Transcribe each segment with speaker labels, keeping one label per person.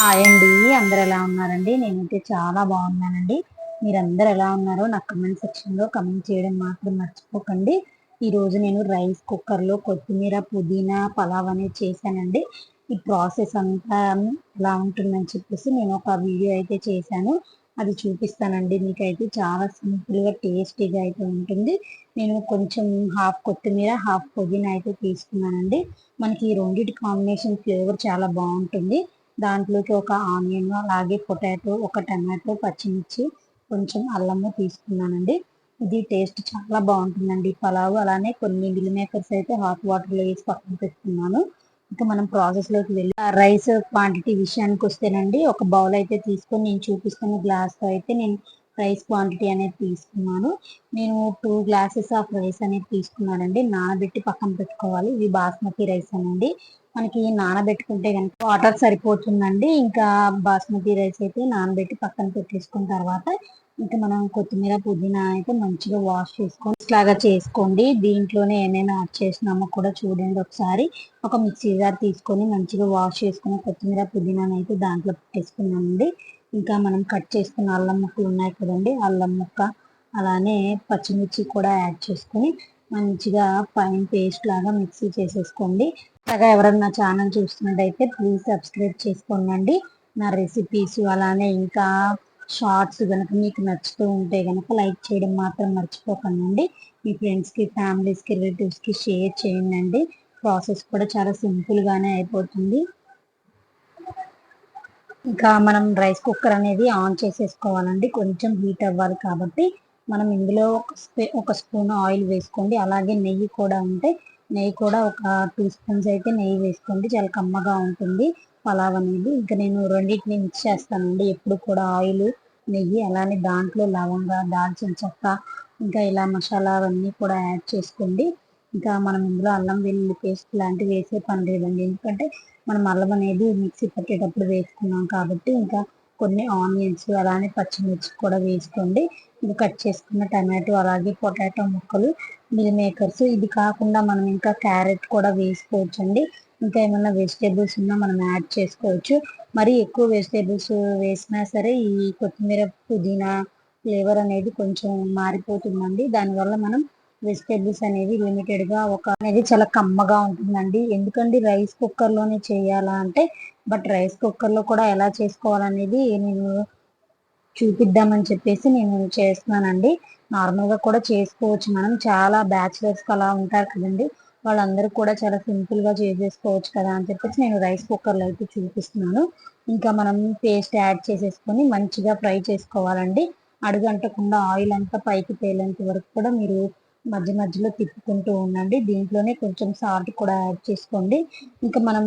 Speaker 1: Hi అండి. అందరు ఎలా ఉన్నారండి? నేనైతే చాలా బాగున్నానండి. మీరందరు ఎలా ఉన్నారో నాకు కమెంట్ సెక్షన్లో కమెంట్ చేయడం మాత్రం మర్చిపోకండి. ఈరోజు నేను రైస్ కుక్కర్లో కొత్తిమీర పుదీనా పలావ్ అనేది చేశానండి. ఈ ప్రాసెస్ అంతా ఎలా ఉంటుందని చెప్పేసి నేను ఒక వీడియో అయితే చేశాను. అది చూపిస్తానండి. మీకైతే చాలా సింపుల్గా టేస్టీగా అయితే ఉంటుంది. నేను కొంచెం హాఫ్ కొత్తిమీర హాఫ్ పుదీనా అయితే తీసుకున్నానండి. మనకి ఈ రెండింటి కాంబినేషన్ ఫ్లేవర్ చాలా బాగుంటుంది. దాంట్లోకి ఒక ఆనియన్ అలాగే పొటాటో ఒక టమాటో పచ్చిమిర్చి కొంచెం అల్లము తీసుకున్నానండి. ఇది టేస్ట్ చాలా బాగుంటుందండి. పలావ్ అలానే కొన్ని మిల్ మేకర్స్ అయితే హాట్ వాటర్లో వేసి పక్కన పెట్టుకున్నాను. ఇంకా మనం ప్రాసెస్లోకి వెళ్ళి రైస్ క్వాంటిటీ విషయానికి వస్తేనండి ఒక బౌల్ అయితే తీసుకొని నేను చూపిస్తున్న గ్లాస్తో అయితే నేను రైస్ క్వాంటిటీ అనేది తీసుకున్నాను. నేను టూ గ్లాసెస్ ఆఫ్ రైస్ అనేది తీసుకున్నానండి. నానబెట్టి పక్కన పెట్టుకోవాలి. ఇది బాస్మతి రైస్ అనండి. మనకి నానబెట్టుకుంటే కనుక వాటర్ సరిపోతుందండి. ఇంకా బాస్మతి రైస్ అయితే నానబెట్టి పక్కన పెట్టేసుకున్న తర్వాత ఇంకా మనం కొత్తిమీర పుదీనా అయితే మంచిగా వాష్ చేసుకొని ఇట్లాగా చేసుకోండి. దీంట్లోనే ఏమైనా యాడ్ చేసినామో కూడా చూడండి ఒకసారి. ఒక మిక్సీ జార్ తీసుకొని మంచిగా వాష్ చేసుకుని కొత్తిమీర పుదీనాని అయితే దాంట్లో పెట్టేసుకున్నామండి. ఇంకా మనం కట్ చేసుకున్న అల్లం ముక్కలు ఉన్నాయి కదండి. అల్లం ముక్క అలానే పచ్చిమిర్చి కూడా యాడ్ చేసుకొని మంచిగా పైన పేస్ట్ లాగా మిక్సీ చేసేసుకోండి. అలాగా ఎవరైనా ఛానల్ చూస్తున్నట్టయితే ప్లీజ్ సబ్స్క్రైబ్ చేసుకోండి నా రెసిపీస్ అలానే ఇంకా షార్ట్స్ కనుక మీకు నచ్చుతూ ఉంటే కనుక లైక్ చేయడం మాత్రం మర్చిపోకండి మీ ఫ్రెండ్స్కి ఫ్యామిలీస్కి రిలేటివ్స్కి షేర్ చేయండి ప్రాసెస్ కూడా చాలా సింపుల్గానే అయిపోతుంది. ఇంకా మనం రైస్ కుక్కర్ అనేది ఆన్ చేసేసుకోవాలండి. కొంచెం హీట్ అవ్వాలి కాబట్టి మనం ఇందులో ఒక స్పూన్ ఆయిల్ వేసుకోండి. అలాగే నెయ్యి కూడా ఉంటే నెయ్యి కూడా ఒక టూ స్పూన్స్ అయితే నెయ్యి వేసుకోండి. చాలా కమ్మగా ఉంటుంది పలావ్ అనేది. ఇంకా నేను రెండింటిని మిక్స్ చేస్తానండి. ఎప్పుడు కూడా ఆయిల్ నెయ్యి అలానే దాంట్లో లవంగా దాల్చిన చెక్క ఇంకా ఇలా మసాలా అవన్నీ కూడా యాడ్ చేసుకోండి. ఇంకా మనం ఇందులో అల్లం వెల్లుల్లి పేస్ట్ లాంటివి వేసే పని లేదండి. ఎందుకంటే మనం అల్లం అనేది మిక్సీ పట్టేటప్పుడు వేసుకున్నాం కాబట్టి ఇంకా కొన్ని ఆనియన్స్ అలానే పచ్చిమిర్చి కూడా వేసుకోండి. ఇంకా కట్ చేసుకున్న టమాటో అలాగే పొటాటో ముక్కలు మిల్ మేకర్స్. ఇది కాకుండా మనం ఇంకా క్యారెట్ కూడా వేసుకోవచ్చు అండి ఇంకా ఏమైనా వెజిటేబుల్స్ ఉన్నా మనం యాడ్ చేసుకోవచ్చు. మరి ఎక్కువ వెజిటేబుల్స్ వేసినా సరే ఈ కొత్తిమీర పుదీనా ఫ్లేవర్ అనేది కొంచెం మారిపోతుందండి. దానివల్ల మనం వెజిటేబుల్స్ అనేవి లిమిటెడ్గా ఒక అనేది చాలా కమ్మగా ఉంటుందండి. ఎందుకంటే రైస్ కుక్కర్లోనే చేయాలా అంటే బట్ రైస్ కుక్కర్లో కూడా ఎలా చేసుకోవాలనేది నేను చూపిద్దామని చెప్పేసి నేను చేస్తున్నానండి. నార్మల్గా కూడా చేసుకోవచ్చు. మనం చాలా బ్యాచిలర్స్ అలా ఉంటారు కదండి. వాళ్ళందరూ కూడా చాలా సింపుల్గా చేసేసుకోవచ్చు కదా అని చెప్పేసి నేను రైస్ కుక్కర్లో అయితే చూపిస్తున్నాను. ఇంకా మనం పేస్ట్ యాడ్ చేసేసుకొని మంచిగా ఫ్రై చేసుకోవాలండి. అడుగంటకుండా ఆయిల్ అంతా పైకి తేలేంత వరకు కూడా మీరు మధ్య మధ్యలో తిప్పుకుంటూ ఉండండి. దీంట్లోనే కొంచెం సాల్ట్ కూడా యాడ్ చేసుకోండి. ఇంకా మనం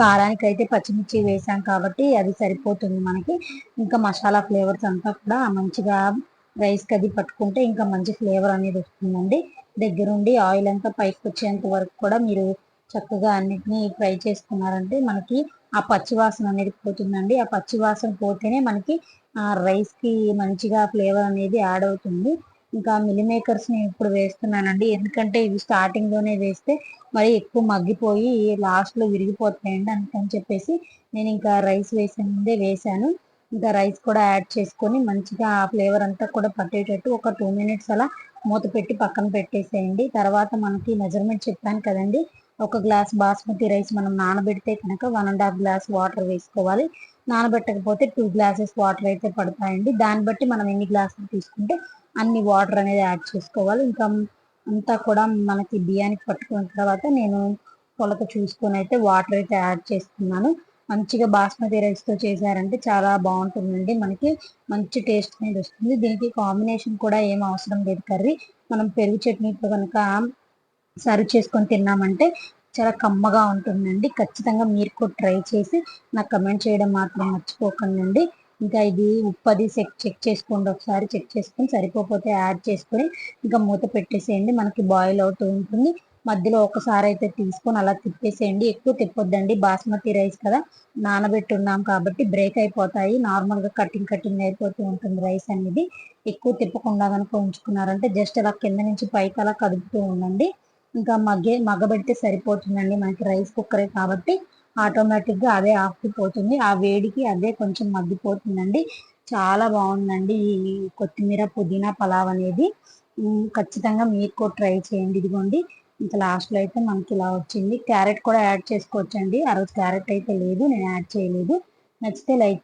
Speaker 1: కారానికి అయితే పచ్చిమిర్చి వేసాం కాబట్టి అది సరిపోతుంది మనకి. ఇంకా మసాలా ఫ్లేవర్స్ అంతా కూడా మంచిగా రైస్కి అది పట్టుకుంటే ఇంకా మంచి ఫ్లేవర్ అనేది వస్తుందండి. దగ్గరుండి ఆయిల్ అంతా పైకి వచ్చేంత వరకు కూడా మీరు చక్కగా అన్నిటినీ ఫ్రై చేసుకున్నారంటే మనకి ఆ పచ్చివాసన అనేది పోతుందండి. ఆ పచ్చివాసన పోతేనే మనకి ఆ రైస్కి మంచిగా ఫ్లేవర్ అనేది యాడ్ అవుతుంది. ఇంకా మిల్ మేకర్స్ నేను ఇప్పుడు వేస్తున్నానండి. ఎందుకంటే ఇవి స్టార్టింగ్లోనే వేస్తే మరి ఎక్కువ మగ్గిపోయి లాస్ట్లో విరిగిపోతాయండి అందుకని చెప్పేసి నేను ఇంకా రైస్ వేసే ముందే వేసాను ఇంకా రైస్ కూడా యాడ్ చేసుకొని మంచిగా ఆ ఫ్లేవర్ అంతా కూడా పట్టేటట్టు ఒక టూ మినిట్స్ అలా మూత పెట్టి పక్కన పెట్టేసేయండి. తర్వాత మనకి మెజర్మెంట్ చెప్పాను కదండి. ఒక గ్లాస్ బాస్మతి రైస్ మనం నానబెడితే కనుక one and half glass water వేసుకోవాలి. నానబెట్టకపోతే టూ గ్లాసెస్ వాటర్ అయితే పడతాయండి. దాన్ని బట్టి మనం ఎన్ని గ్లాసులు తీసుకుంటే అన్ని వాటర్ అనేది యాడ్ చేసుకోవాలి. ఇంకా అంతా కూడా మనకి బియ్యానికి పట్టుకున్న తర్వాత నేను కొలత చూసుకొని అయితే వాటర్ అయితే యాడ్ చేస్తున్నాను. మంచిగా బాస్మతి రైస్తో చేశారంటే చాలా బాగుంటుందండి. మనకి మంచి టేస్ట్ అనేది వస్తుంది. దీనికి కాంబినేషన్ కూడా ఏం అవసరం లేదు కర్రీ. మనం పెరుగు చట్నీతో కనుక సర్వ్ చేసుకొని తిన్నామంటే చాలా కమ్మగా ఉంటుందండి. ఖచ్చితంగా మీరు కూడా ట్రై చేసి నాకు కమెంట్ చేయడం మాత్రం మర్చిపోకండి ఇంకా ఇది ఉప్పది సెక్ చెక్ చెక్ చేసుకోండి ఒకసారి చెక్ చేసుకొని సరిపోతే యాడ్ చేసుకొని ఇంకా మూత పెట్టేసేయండి. మనకి బాయిల్ అవుతూ ఉంటుంది. మధ్యలో ఒకసారి అయితే తీసుకొని అలా తిప్పేసేయండి. ఎక్కువ తిప్పొద్దండి. బాస్మతి రైస్ కదా నానబెట్టున్నాం కాబట్టి బ్రేక్ అయిపోతాయి. నార్మల్గా కటింగ్ కటింగ్ అయిపోతూ ఉంటుంది రైస్ అనేది. ఎక్కువ తిప్పకుండా కనుక ఉంచుకున్నారంటే జస్ట్ అలా కింద నుంచి పైకి అలా కదుపుతూ ఉండండి. ఇంకా మగ్గే మగ్గబెడితే సరిపోతుందండి. మనకి రైస్ కుక్కరే కాబట్టి ఆటోమేటిక్గా అదే ఆగిపోతుంది. ఆ వేడికి అదే కొంచెం మగ్గిపోతుందండి. చాలా బాగుందండి ఈ కొత్తిమీర పుదీనా పలావ్ అనేది. ఖచ్చితంగా మీరు కూడా ట్రై చేయండి. ఇదిగోండి ఇంకా లాస్ట్లో అయితే మనకి ఇలా వచ్చింది. క్యారెట్ కూడా యాడ్ చేసుకోవచ్చండి. ఆ రోజు క్యారెట్ అయితే లేదు నేను యాడ్ చేయలేదు. నచ్చితే లైక్